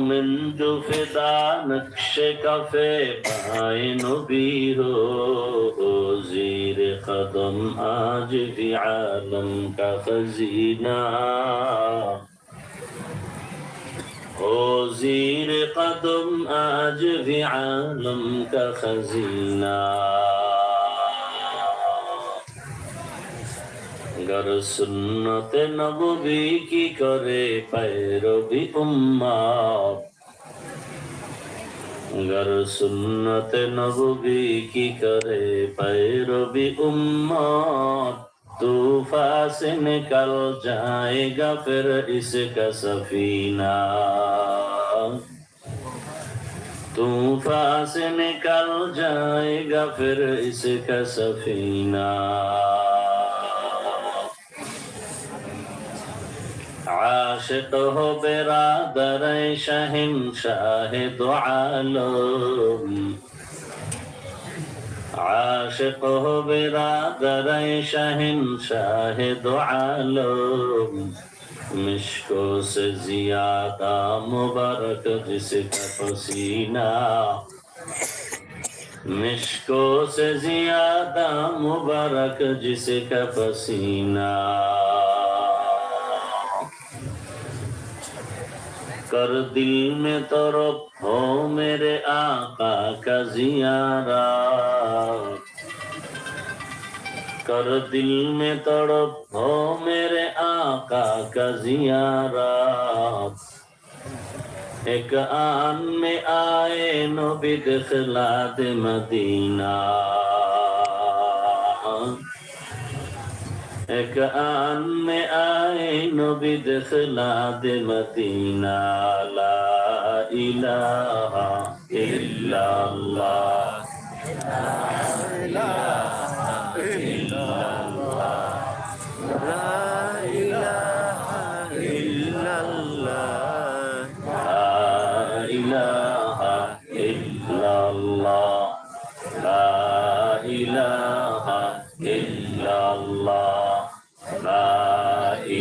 من جو فدا نقش کفے پائے نبی ہو زیر قدم آج بھی عالم کا خزینہ ہو زیر قدم آج بھی عالم کا خزینہ agar সুন্নতে নবী কি করে পায়রবি উম্মাত গর সুন্নতে নবী কি করে পায়রবি উম্মাত तूफा से निकल जाएगा फिर इसका सफीना तूफा से निकल जाएगा फिर सफीना عاشق ہو برادر شہن شاہ دو عالم عاشق ہو برادر شہن شاہ دو عالم مشکو سے زیادہ مبارک جس کا پسینہ مشکو سے زیادہ مبارک جس کا پسینہ कर दिल में तरफ हो मेरे आका का जियारा कर दिल में तड़प हो मेरे आका का जियारा एक आन में आए नबी दिखलात मदीना এক আন মে আয়ে নবী দে মদিনা ইলাহা ইল্লাল্লাহ।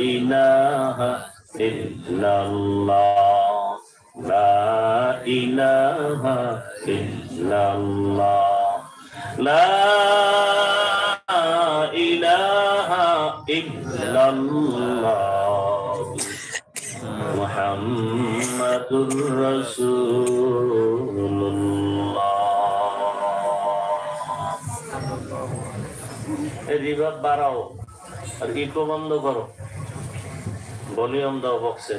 ইলাহা ইল্লাল্লাহ। লা ইলাহা ইল্লাল্লাহ। লা ইলাহা ইল্লাল্লাহ। মুহাম্মাদুর রাসূলুল্লাহ। রিবাব বাড়াও আর ইকো বন্ধ করো। ভলিউম দাও বক্সে।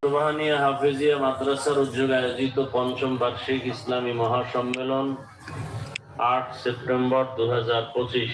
সুবহানিয়া হাফেজিয়া মাদ্রাসার উদ্যোগে আয়োজিত পঞ্চম বার্ষিক ইসলামী মহাসম্মেলন আট সেপ্টেম্বর দু হাজার পঁচিশ।